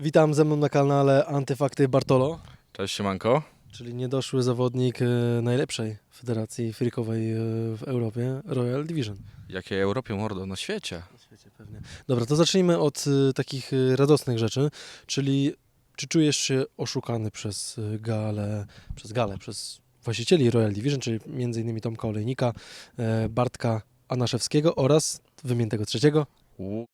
Witam ze mną na kanale Antyfakty Bartolo, Cześć Siemanko. czyli niedoszły zawodnik e, najlepszej federacji freakowej e, w Europie, Royal Division. Jakiej Europie mordo na świecie? Na świecie pewnie. Dobra, to zacznijmy od e, takich e, radosnych rzeczy, czyli czy czujesz się oszukany przez e, galę, przez galę, przez właścicieli Royal Division, czyli m.in. Tomka Olejnika, e, Bartka Anaszewskiego oraz wymienionego trzeciego, U...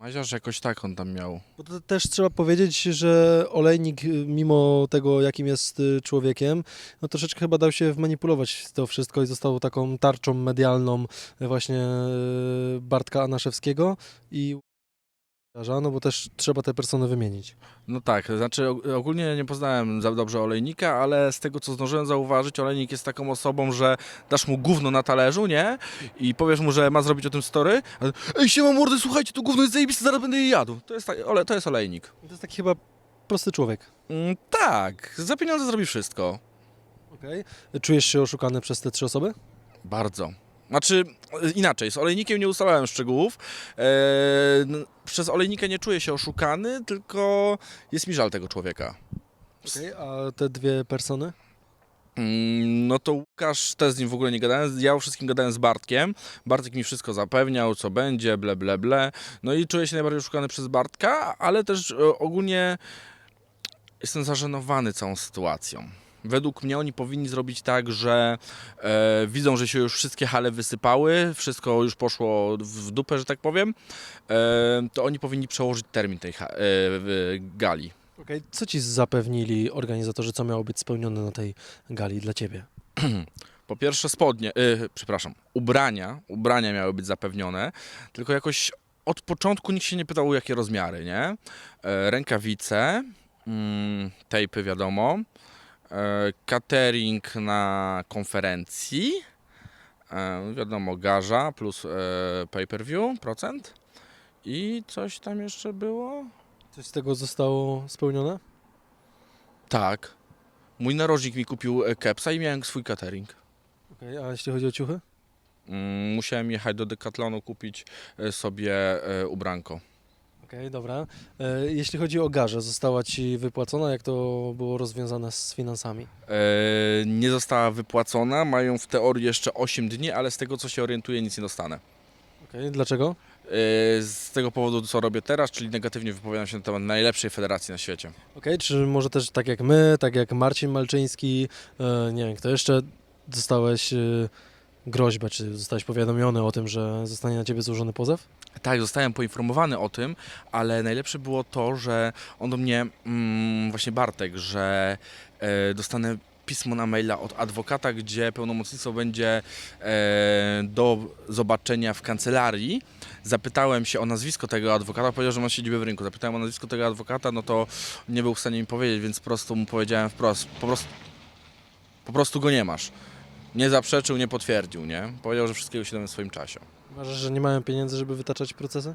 Maziarz jakoś tak on tam miał. Bo to też trzeba powiedzieć, że Olejnik, y, mimo tego, jakim jest y, człowiekiem, no troszeczkę chyba dał się wmanipulować to wszystko i został taką tarczą medialną y, właśnie Bartka Anaszewskiego i no bo też trzeba te persony wymienić. No tak, znaczy og- ogólnie nie poznałem za dobrze Olejnika, ale z tego co zdążyłem zauważyć, Olejnik jest taką osobą, że dasz mu gówno na talerzu, nie? I powiesz mu, że ma zrobić o tym story. Ej, siema mordy, słuchajcie, to gówno jest zajebiste, zaraz będę je jadł. To jest. Ole... to jest Olejnik. To jest taki chyba prosty człowiek. Mm, tak, za pieniądze zrobi wszystko. Okay. Czujesz się oszukany przez te trzy osoby? Bardzo. Znaczy, e, inaczej, z olejnikiem nie ustalałem szczegółów. E, n- przez olejnika nie czuję się oszukany, tylko jest mi żal tego człowieka. Okay. A te dwie persony? Mm, No to Łukasz, też z nim w ogóle nie gadałem. Ja o wszystkim gadałem z Bartkiem. Bartek mi wszystko zapewniał, co będzie, ble, ble, ble. No i czuję się najbardziej oszukany przez Bartka, ale też e, ogólnie jestem zażenowany całą sytuacją. Według mnie oni powinni zrobić tak, że e, widzą, że się już wszystkie hale wysypały, wszystko już poszło w dupę, że tak powiem, e, to oni powinni przełożyć termin tej e, gali. Okay. Co ci zapewnili organizatorzy, co miało być spełnione na tej gali dla ciebie? Po pierwsze spodnie, y, przepraszam, ubrania, ubrania miały być zapewnione, tylko jakoś od początku nikt się nie pytał, jakie rozmiary, nie? E, rękawice, mm, tejpy wiadomo, e, catering na konferencji, e, wiadomo, garza plus e, pay-per-view, procent i coś tam jeszcze było? Coś z tego zostało spełnione? Tak. Mój narożnik mi kupił e, kepsa i miałem swój catering. Okay. A jeśli chodzi o ciuchy? Mm, Musiałem jechać do Decathlonu kupić e, sobie e, ubranko. Okej, dobra. E, jeśli chodzi o garzę, została Ci wypłacona? Jak to było rozwiązane z finansami? E, Nie została wypłacona, mają w teorii jeszcze 8 dni, ale z tego co się orientuję nic nie dostanę. Okej, dlaczego? E, Z tego powodu co robię teraz, czyli negatywnie wypowiadam się na temat najlepszej federacji na świecie. Okej, czy może też tak jak my, tak jak Marcin Malczyński, e, nie wiem, kto jeszcze, dostałeś e, groźbę, czy zostałeś powiadomiony o tym, że zostanie na Ciebie złożony pozew? Tak, zostałem poinformowany o tym, ale najlepsze było to, że on do mnie, mm, właśnie Bartek, że e, dostanę pismo na maila od adwokata, gdzie pełnomocnictwo będzie e, do zobaczenia w kancelarii. Zapytałem się o nazwisko tego adwokata, powiedział, że ma siedzibę w rynku. Zapytałem o nazwisko tego adwokata, no to nie był w stanie mi powiedzieć, więc po prostu mu powiedziałem wprost, po prostu, po prostu go nie masz. Nie zaprzeczył, nie potwierdził, nie? Powiedział, że wszystkiego się dowiem w swoim czasie. Uważasz, że nie mają pieniędzy, żeby wytaczać procesy?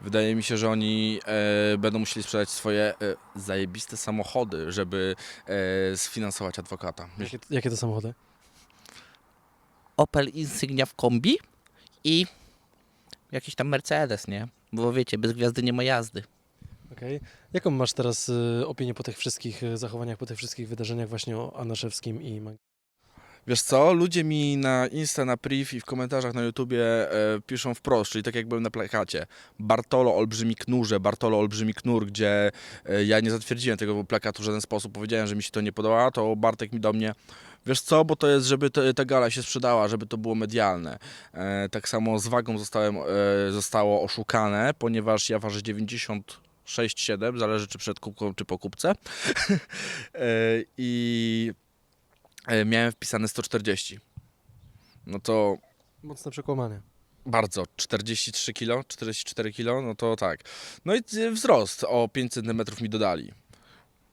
Wydaje mi się, że oni e, będą musieli sprzedać swoje e, zajebiste samochody, żeby e, sfinansować adwokata. Jakie, jakie to samochody? Opel Insignia w kombi i jakiś tam Mercedes, nie? Bo wiecie, bez gwiazdy nie ma jazdy. Okej. Jaką masz teraz e, opinię po tych wszystkich e, zachowaniach, po tych wszystkich wydarzeniach właśnie o Anaszewskim i Mag- Wiesz co, ludzie mi na Insta, na priv i w komentarzach na YouTubie e, piszą wprost, czyli tak jak byłem na plakacie. Bartolo olbrzymi knurze, Bartolo olbrzymi knur, gdzie e, ja nie zatwierdziłem tego plakatu w żaden sposób. Powiedziałem, że mi się to nie podoba, to Bartek mi do mnie Wiesz co, bo to jest, żeby ta gala się sprzedała, żeby to było medialne. E, tak samo z wagą zostałem, zostało oszukane, ponieważ ja ważę 96,7, zależy czy przed kubką, czy po kubce. e, I miałem wpisane 140. No to Mocne przekłamanie. bardzo, 43 kg, 44 kg, no to tak. No i e, wzrost o 5 cm mi dodali.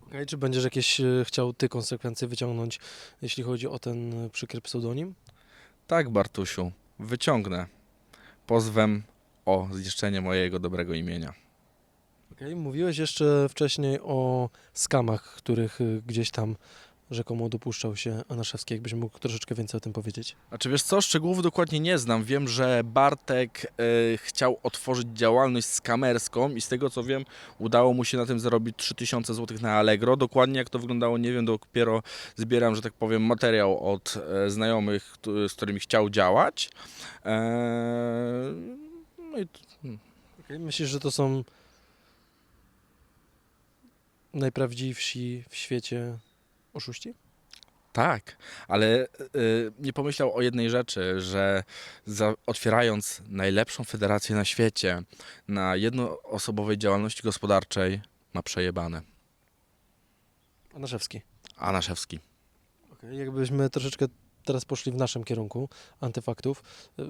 Okej, czy będziesz jakieś e, chciał Ty konsekwencje wyciągnąć, jeśli chodzi o ten e, przykry pseudonim? Tak, Bartusiu, wyciągnę pozwem o zniszczenie mojego dobrego imienia. Okej, mówiłeś jeszcze wcześniej o skamach, których gdzieś tam rzekomo dopuszczał się Anaszewski. Jakbyś mógł troszeczkę więcej o tym powiedzieć. A czy wiesz co, szczegółów dokładnie nie znam. Wiem, że Bartek e, chciał otworzyć działalność skamerską i z tego co wiem, udało mu się na tym zarobić 3000 zł na Allegro. Dokładnie jak to wyglądało, nie wiem, dopiero zbieram, że tak powiem, materiał od e, znajomych, z którymi chciał działać. E, no i Okay. Myślisz, że to są najprawdziwsi w świecie oszuści? Tak, ale y, nie pomyślał o jednej rzeczy, że za, otwierając najlepszą federację na świecie na jednoosobowej działalności gospodarczej ma przejebane. Anaszewski. Anaszewski. Okay. Jakbyśmy troszeczkę teraz poszli w naszym kierunku antyfaktów. y,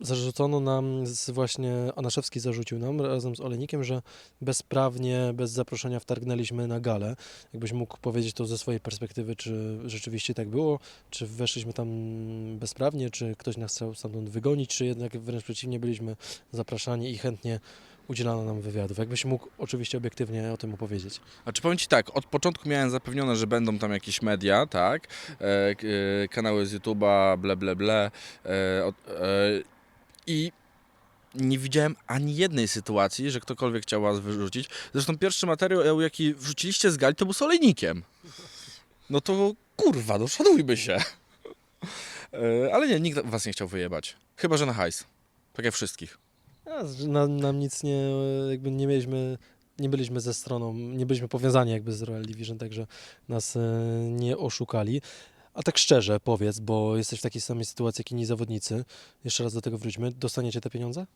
Zarzucono nam, właśnie Anaszewski zarzucił nam razem z Olejnikiem, że bezprawnie, bez zaproszenia wtargnęliśmy na galę. Jakbyś mógł powiedzieć to ze swojej perspektywy, czy rzeczywiście tak było, czy weszliśmy tam bezprawnie, czy ktoś nas chciał stamtąd wygonić, czy jednak wręcz przeciwnie, byliśmy zapraszani i chętnie udzielano nam wywiadów. Jakbyś mógł oczywiście obiektywnie o tym opowiedzieć. A czy powiem Ci tak, od początku miałem zapewnione, że będą tam jakieś media, tak, e, e, kanały z YouTube'a, ble, ble, ble. E, e, I nie widziałem ani jednej sytuacji, że ktokolwiek chciał Was wyrzucić. Zresztą pierwszy materiał, jaki wrzuciliście z gali, to był z olejnikiem. No to kurwa, no się. E, ale nie, nikt Was nie chciał wyjebać. Chyba, że na hajs. Tak jak wszystkich. A, z- nam, nam nic nie, jakby nie mieliśmy, nie byliśmy ze stroną, nie byliśmy powiązani jakby z Royal Division, także nas e, nie oszukali. A tak szczerze powiedz, bo jesteś w takiej samej sytuacji jak inni zawodnicy, jeszcze raz do tego wróćmy, dostaniecie te pieniądze?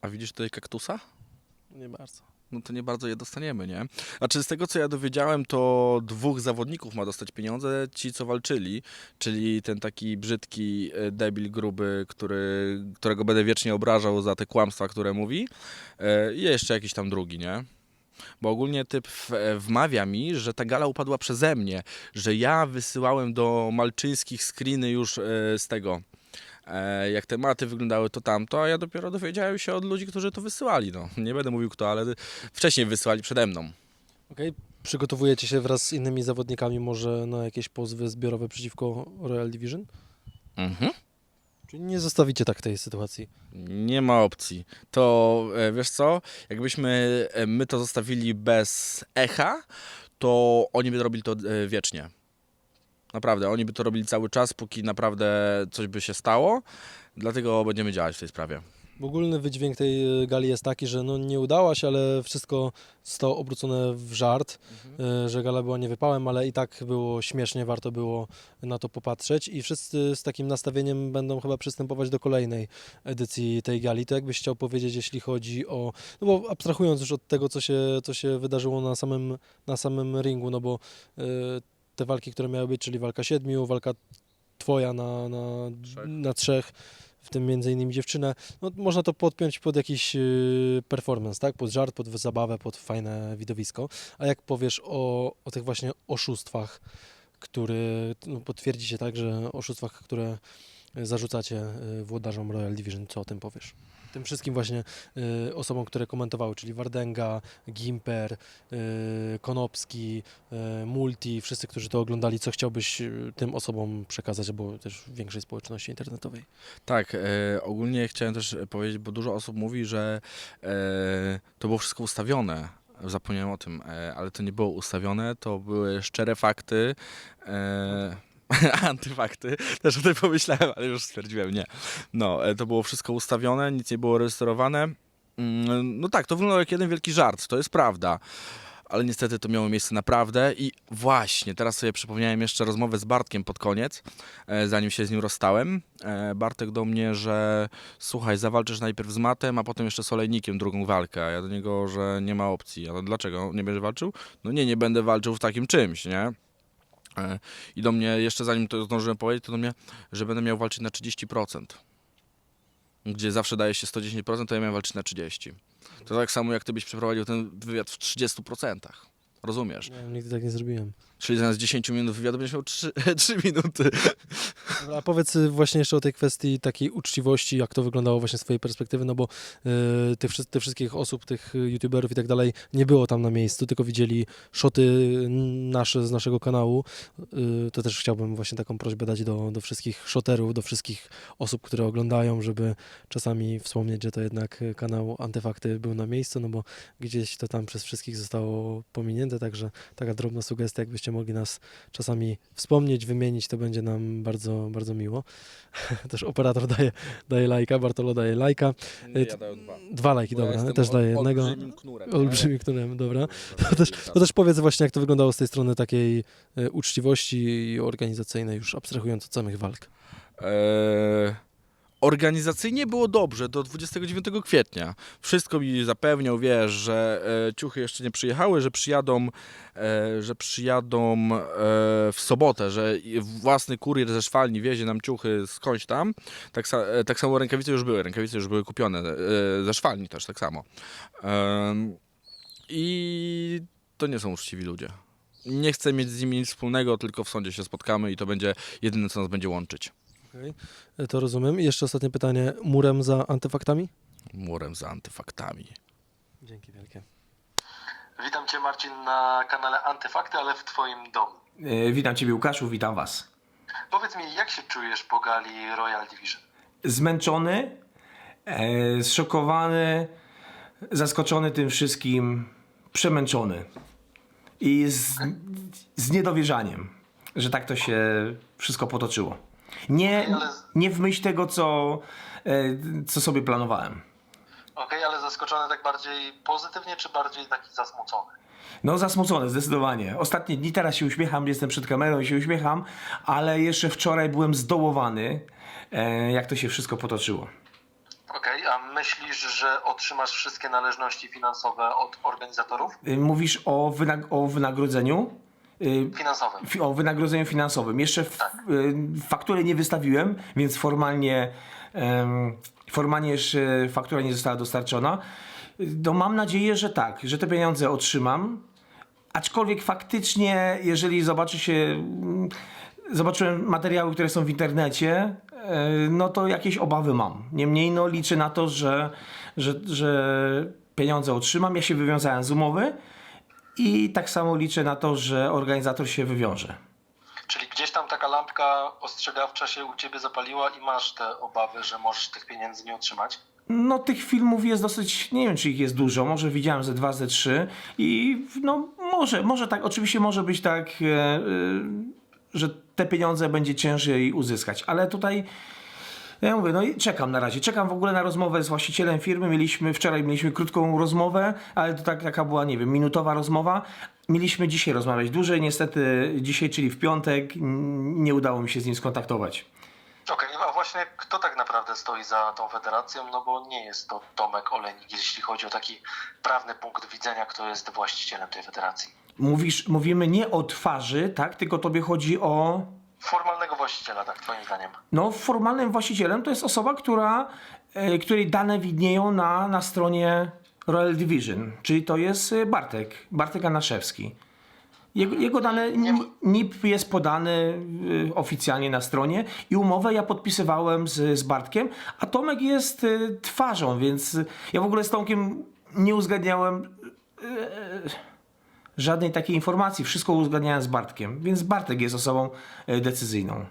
A widzisz tutaj kaktusa? Nie bardzo. no to nie bardzo je dostaniemy, nie? Znaczy z tego co ja dowiedziałem, to dwóch zawodników ma dostać pieniądze, ci co walczyli, czyli ten taki brzydki e, debil gruby, który, którego będę wiecznie obrażał za te kłamstwa, które mówi e, i jeszcze jakiś tam drugi, nie? Bo ogólnie typ wmawia mi, że ta gala upadła przeze mnie, że ja wysyłałem do Malczyńskich screeny już e, z tego, e, jak tematy wyglądały to tamto, a ja dopiero dowiedziałem się od ludzi, którzy to wysyłali. No, nie będę mówił kto, ale wcześniej wysyłali przede mną. Okej, przygotowujecie się wraz z innymi zawodnikami może na jakieś pozwy zbiorowe przeciwko Royal Division? Mhm. Czyli nie zostawicie tak tej sytuacji? Nie ma opcji. To e, wiesz co, jakbyśmy e, my to zostawili bez echa, to oni by robili to e, wiecznie. Naprawdę, oni by to robili cały czas, póki naprawdę coś by się stało. Dlatego będziemy działać w tej sprawie. Ogólny wydźwięk tej e, gali jest taki, że no nie udała się, ale wszystko zostało obrócone w żart, e, że gala była niewypałem, ale i tak było śmiesznie, warto było na to popatrzeć i wszyscy z takim nastawieniem będą chyba przystępować do kolejnej edycji tej gali. To jakbyś chciał powiedzieć, jeśli chodzi o, no bo abstrahując już od tego, co się, co się wydarzyło na samym, na samym ringu, no bo e, te walki, które miały być, czyli walka siedmiu, walka twoja na, na, Trzech. na trzech, w tym między innymi dziewczynę, no, można to podpiąć pod jakiś y, performance, tak? Pod żart, pod zabawę, pod fajne widowisko. A jak powiesz o, o tych właśnie oszustwach, które no, potwierdzicie tak, że oszustwach, które zarzucacie y, włodarzom Royal Division, co o tym powiesz? Tym wszystkim właśnie y, osobom, które komentowały, czyli Wardenga, Gimper, y, Konopski, y, Multi, wszyscy, którzy to oglądali, co chciałbyś y, tym osobom przekazać, albo też większej społeczności internetowej? Tak, e, ogólnie chciałem też powiedzieć, bo dużo osób mówi, że e, to było wszystko ustawione. Zapomniałem o tym, e, ale to nie było ustawione, to były szczere fakty. E, antyfakty. Też o tym pomyślałem, ale już stwierdziłem, nie. No, e, to było wszystko ustawione, nic nie było rejestrowane. Mm, No tak, to wyglądało jak jeden wielki żart, to jest prawda. Ale niestety to miało miejsce naprawdę i właśnie, teraz sobie przypomniałem jeszcze rozmowę z Bartkiem pod koniec, e, zanim się z nim rozstałem. E, Bartek do mnie, że słuchaj, zawalczysz najpierw z Matem, a potem jeszcze z Olejnikiem drugą walkę. A ja do niego, że nie ma opcji. Ale dlaczego? Nie będziesz walczył? No nie, nie będę walczył w takim czymś, nie? E, I do mnie, jeszcze zanim to zdążyłem powiedzieć, to do mnie, że będę miał walczyć na 30%. Gdzie zawsze daje się 110%, to ja miałem walczyć na 30%. To tak samo jak ty byś przeprowadził ten wywiad w 30%. Rozumiesz? Nie, nigdy tak nie zrobiłem. Czyli zamiast 10 minut wywiadu będziesz miał 3, 3 minuty. A powiedz y, właśnie jeszcze o tej kwestii takiej uczciwości, jak to wyglądało właśnie z twojej perspektywy, no bo y, tych, wszy- tych wszystkich osób, tych youtuberów i tak dalej nie było tam na miejscu, tylko widzieli szoty nasze z naszego kanału. Y, to też chciałbym właśnie taką prośbę dać do, do wszystkich szoterów, do wszystkich osób, które oglądają, żeby czasami wspomnieć, że to jednak kanał Antyfakty był na miejscu, no bo gdzieś to tam przez wszystkich zostało pominięte, także taka drobna sugestia, jakbyście mogli nas czasami wspomnieć, wymienić, to będzie nam bardzo, bardzo miło. Też operator daje, daje lajka, Bartolo daje lajka. Nie, ja daję dwa. Dwa lajki, ja dobra, jestem też daję ol- jednego. Olbrzymim knurem. Olbrzymi, którym, dobra. To też- To też powiedz właśnie, jak to wyglądało z tej strony takiej e, uczciwości organizacyjnej, już abstrahując od samych walk. Eee, organizacyjnie było dobrze do 29 kwietnia. Wszystko mi zapewniał, wiesz, że e, ciuchy jeszcze nie przyjechały, że przyjadą, e, że przyjadą e, w sobotę, że własny kurier ze szwalni wiezie nam ciuchy skądś tam. Tak, tak samo rękawice już były, rękawice już były kupione, ze szwalni też tak samo. I to nie są uczciwi ludzie. Nie chcę mieć z nimi nic wspólnego, tylko w sądzie się spotkamy i to będzie jedyne, co nas będzie łączyć. Okej, To rozumiem. I jeszcze ostatnie pytanie. Murem za antyfaktami? murem za antyfaktami. Dzięki wielkie. Witam Cię Marcin na kanale Antyfakty, ale w Twoim domu. E, Witam Ciebie Łukaszu, witam Was. Powiedz mi, jak się czujesz po gali Royal Division? Zmęczony, e, zszokowany, zaskoczony tym wszystkim, przemęczony i z, z niedowierzaniem, że tak to się wszystko potoczyło. Nie, nie w myśl tego, co, e, co sobie planowałem. Okej, ale zaskoczony tak bardziej pozytywnie, czy bardziej taki zasmucony? No, zasmucony, zdecydowanie. Ostatnie dni teraz się uśmiecham, jestem przed kamerą i się uśmiecham, ale jeszcze wczoraj byłem zdołowany, e, jak to się wszystko potoczyło. Okej, a myślisz, że otrzymasz wszystkie należności finansowe od organizatorów? Y, Mówisz o, wynag- o wynagrodzeniu? Finansowym. fi- O wynagrodzeniu finansowym. Jeszcze f- Tak. y, faktury nie wystawiłem, więc formalnie, em, formalnie jeszcze faktura nie została dostarczona. No mam nadzieję, że tak, że te pieniądze otrzymam. Aczkolwiek faktycznie, jeżeli zobaczy się, mm, zobaczyłem materiały, które są w internecie, e, no to jakieś obawy mam. Niemniej no liczę na to, że, że, że pieniądze otrzymam. Ja się wywiązałem z umowy i tak samo liczę na to, że organizator się wywiąże. Czyli gdzieś tam taka lampka ostrzegawcza się u Ciebie zapaliła i masz te obawy, że możesz tych pieniędzy nie otrzymać? No tych filmów jest dosyć, nie wiem czy ich jest dużo, może widziałem ze dwa, ze trzy i no może, może tak, oczywiście może być tak, e, e, że te pieniądze będzie ciężej uzyskać, ale tutaj ja mówię, no i czekam na razie, czekam w ogóle na rozmowę z właścicielem firmy, mieliśmy, wczoraj mieliśmy krótką rozmowę, ale to tak, taka była, nie wiem, minutowa rozmowa, mieliśmy dzisiaj rozmawiać dłużej, niestety dzisiaj, czyli w piątek, nie udało mi się z nim skontaktować. Okej, a właśnie kto tak naprawdę stoi za tą federacją? No bo nie jest to Tomek Olenik, jeśli chodzi o taki prawny punkt widzenia, kto jest właścicielem tej federacji. Mówisz, mówimy nie o twarzy, tak, tylko tobie chodzi o Formalnego właściciela, tak twoim zdaniem. No, formalnym właścicielem to jest osoba, która, e, której dane widnieją na, na stronie Royal Division, czyli to jest e, Bartek, Bartek Anaszewski. Jego, jego dane ni- NIP jest podany e, oficjalnie na stronie i umowę ja podpisywałem z, z Bartkiem, a Tomek jest e, twarzą, więc ja w ogóle z Tomkiem nie uzgadniałem żadnej takiej informacji. Wszystko uzgadniałem z Bartkiem, więc Bartek jest osobą e, decyzyjną.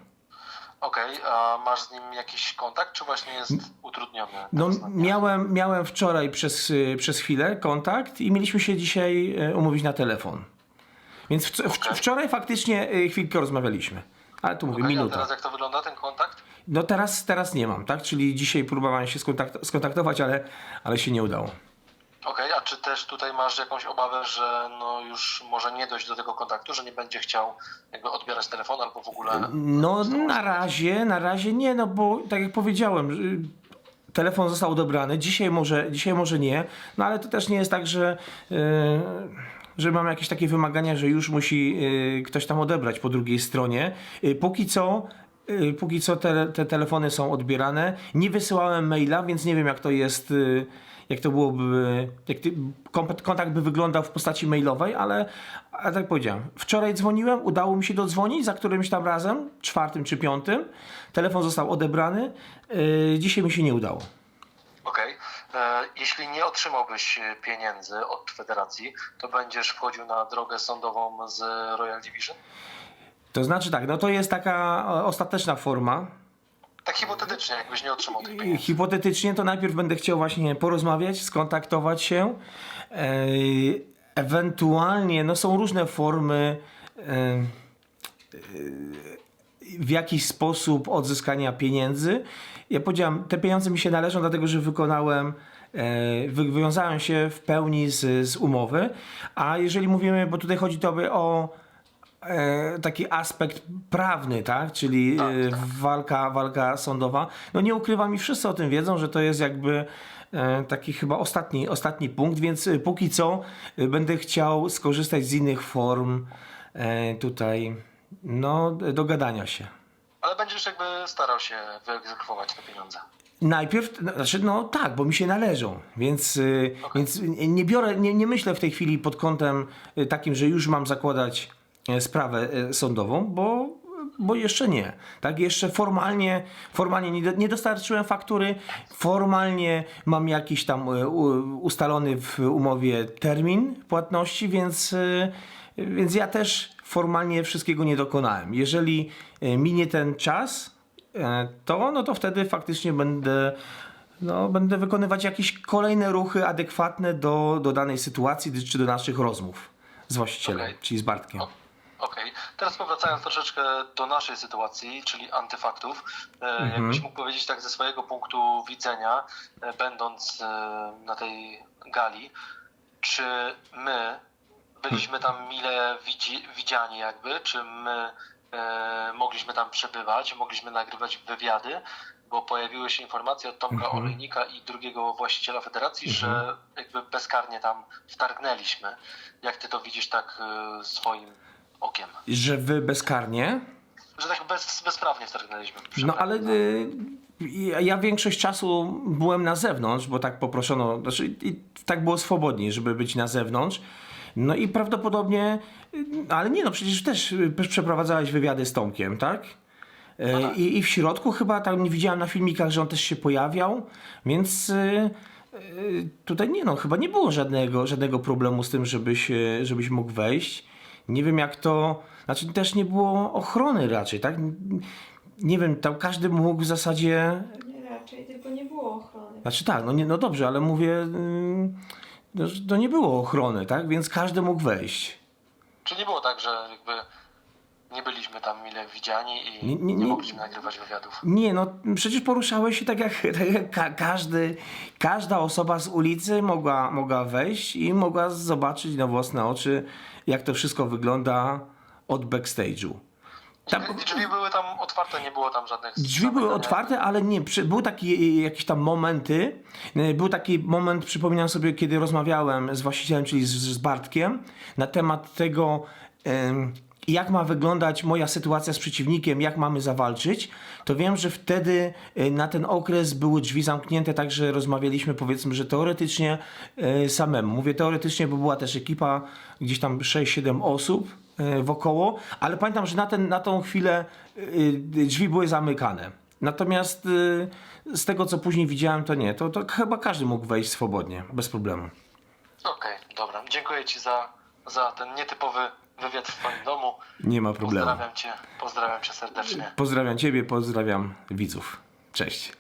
Okej, a masz z nim jakiś kontakt, czy właśnie jest utrudniony? No, miałem, miałem wczoraj przez, y, przez chwilę kontakt i mieliśmy się dzisiaj y, umówić na telefon. Więc wc- w, Okej. wczoraj faktycznie chwilkę rozmawialiśmy. Ale tu mówię, Okej, A minuta. teraz jak to wygląda, ten kontakt? No teraz, teraz nie mam, tak? Czyli dzisiaj próbowałem się skontakt- skontaktować, ale, ale się nie udało. Okej, a czy też tutaj masz jakąś obawę, że no już może nie dojść do tego kontaktu, że nie będzie chciał jakby odbierać telefonu albo w ogóle... No na razie, na razie nie, no bo tak jak powiedziałem, y, telefon został odebrany, dzisiaj może, dzisiaj może nie, no ale to też nie jest tak, że, y, że mam jakieś takie wymagania, że już musi y, ktoś tam odebrać po drugiej stronie. Y, Póki co y, Póki co te, te telefony są odbierane. Nie wysyłałem maila, więc nie wiem jak to jest, y, jak to byłoby, jak ty, kontakt by wyglądał w postaci mailowej, ale, ale tak powiedziałem, wczoraj dzwoniłem, udało mi się dodzwonić za którymś tam razem, czwartym czy piątym, telefon został odebrany, yy, dzisiaj mi się nie udało. Okej. E, Jeśli nie otrzymałbyś e, pieniędzy od federacji, to będziesz wchodził na drogę sądową z Royal Division? To znaczy tak, no to jest taka ostateczna forma, Tak hipotetycznie, jakbyś nie otrzymał tych pieniędzy. Hipotetycznie to najpierw będę chciał właśnie porozmawiać, skontaktować się. E, ewentualnie no są różne formy e, w jakiś sposób odzyskania pieniędzy. Ja powiedziałem, te pieniądze mi się należą, dlatego że wykonałem, e, wy, wywiązałem się w pełni z, z umowy. A jeżeli mówimy, bo tutaj chodzi tobie o taki aspekt prawny, tak? Czyli Tak, e, tak. walka, walka sądowa. No nie ukrywam i wszyscy o tym wiedzą, że to jest jakby e, taki chyba ostatni, ostatni punkt, więc e, póki co e, będę chciał skorzystać z innych form e, tutaj no, dogadania się. Ale będziesz jakby starał się wyegzekwować te pieniądze. Najpierw, no, znaczy no tak, bo mi się należą, więc, y, więc nie biorę, nie, nie myślę w tej chwili pod kątem takim, że już mam zakładać e, sprawę e, sądową, bo, bo jeszcze nie. Tak, jeszcze formalnie, formalnie nie, do- nie dostarczyłem faktury, formalnie mam jakiś tam e, ustalony w umowie termin płatności, więc, więc ja też formalnie wszystkiego nie dokonałem. Jeżeli e, minie ten czas, e, to, no to wtedy faktycznie będę, no, będę wykonywać jakieś kolejne ruchy adekwatne do, do danej sytuacji czy do naszych rozmów z właścicielem, Okej. czyli z Bartkiem. Teraz powracając troszeczkę do naszej sytuacji, czyli antyfaktów, e, jakbyś mógł powiedzieć tak ze swojego punktu widzenia, e, będąc e, na tej gali, czy my byliśmy tam mile widzi, widziani jakby, czy my e, mogliśmy tam przebywać, mogliśmy nagrywać wywiady, bo pojawiły się informacje od Tomka Olejnika i drugiego właściciela federacji, że jakby bezkarnie tam wtargnęliśmy. Jak ty to widzisz tak e, swoim okiem? Że wy bezkarnie, Że tak bez, bezprawnie wtargnęliśmy. No ale y, ja- ja większość czasu byłem na zewnątrz, bo tak poproszono, znaczy i tak było swobodniej, żeby być na zewnątrz. No i prawdopodobnie, y, ale nie no, przecież też y, przeprowadzałeś wywiady z Tomkiem, tak? Y, I, I w środku chyba tam nie widziałem na filmikach, że on też się pojawiał, więc y, y, tutaj nie no, chyba nie było żadnego, żadnego problemu z tym, żebyś, y, żebyś mógł wejść. Nie wiem jak to, znaczy też nie było ochrony raczej, tak? Nie wiem, tam każdy mógł w zasadzie, Nie, raczej tylko nie było ochrony. znaczy tak, no, nie, no dobrze, ale mówię, że to nie było ochrony, tak? Więc każdy mógł wejść. Czy nie było tak, że jakby nie byliśmy tam mile widziani i Nie- nie, nie- nie- mogliśmy nagrywać wywiadów? Nie, no przecież poruszałeś się tak jak, tak jak ka- każdy, każda osoba z ulicy mogła, mogła wejść i mogła zobaczyć na własne oczy, jak to wszystko wygląda od backstage'u. Tam, Drzwi były tam otwarte, nie było tam żadnych... Drzwi były otwarte, ale nie, przy- był taki jakieś tam momenty, e, był taki moment, przypominam sobie, kiedy rozmawiałem z właścicielem, czyli z, z Bartkiem, na temat tego, jak ma wyglądać moja sytuacja z przeciwnikiem, jak mamy zawalczyć, to wiem, że wtedy e, na ten okres były drzwi zamknięte, także rozmawialiśmy powiedzmy, że teoretycznie e, samemu. Mówię teoretycznie, bo była też ekipa, gdzieś tam 6-7 osób e, wokoło, ale pamiętam, że na, ten, na tą chwilę drzwi były zamykane. Natomiast z tego, co później widziałem, to nie. To, to chyba każdy mógł wejść swobodnie, bez problemu. Okej, dobra. Dziękuję Ci za, za ten nietypowy wywiad w Twoim domu. Nie ma problemu. Pozdrawiam Cię, pozdrawiam Cię serdecznie. Pozdrawiam Ciebie, pozdrawiam widzów. Cześć.